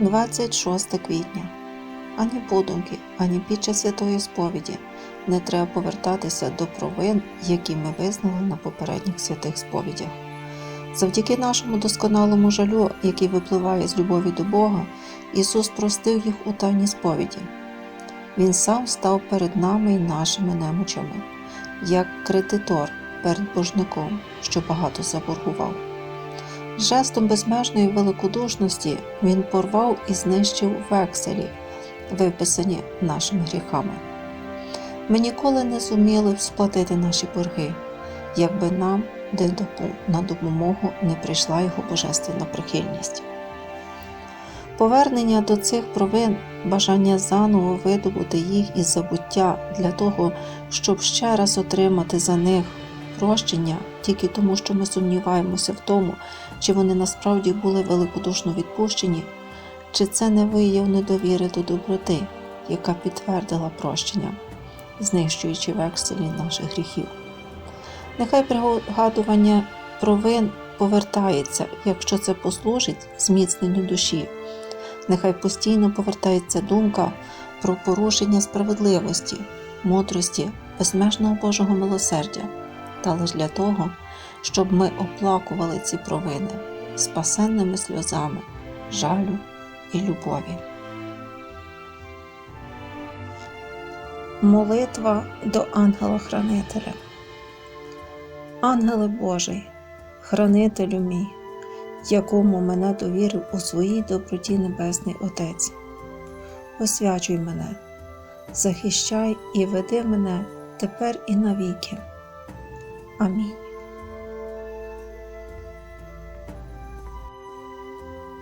26 квітня. Ані подумки, ані під час святої сповіді не треба повертатися до провин, які ми визнали на попередніх святих сповідях. Завдяки нашому досконалому жалю, який випливає з любові до Бога, Ісус простив їх у тайній сповіді. Він сам став перед нами і нашими немочами, як кредитор перед божником, що багато заборгував. Жестом безмежної великодушності він порвав і знищив векселі, виписані нашими гріхами. Ми ніколи не зуміли сплатити наші борги, якби нам на допомогу не прийшла його божественна прихильність. Повернення до цих провин, бажання заново видобути їх із забуття для того, щоб ще раз отримати за них прощення, тільки тому, що ми сумніваємося в тому, чи вони насправді були великодушно відпущені, чи це не вияв недовіри до доброти, яка підтвердила прощення, знищуючи векселі наших гріхів. Нехай пригадування провин повертається, якщо це послужить зміцненню душі. Нехай постійно повертається думка про порушення справедливості, мудрості, безмежного Божого милосердя, та лише для того, щоб ми оплакували ці провини спасенними сльозами, жалю і любові. Молитва до ангела-хранителя. Ангеле Божий, хранителю мій, якому мене довірив у своїй доброті Небесний Отець. Освячуй мене, захищай і веди мене тепер і навіки. Амінь.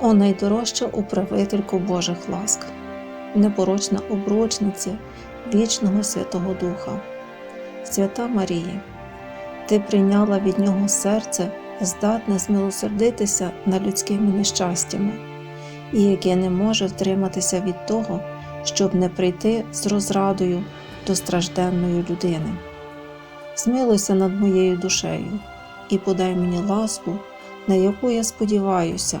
О найдорожча управителько Божих ласк, непорочна обручниця вічного Святого Духа, Свята Марія, Ти прийняла від Нього серце здатне змилосердитися над людськими нещастями, і яке не може втриматися від того, щоб не прийти з розрадою до стражденної людини. Змилуйся над моєю душею і подай мені ласку, на яку я сподіваюся,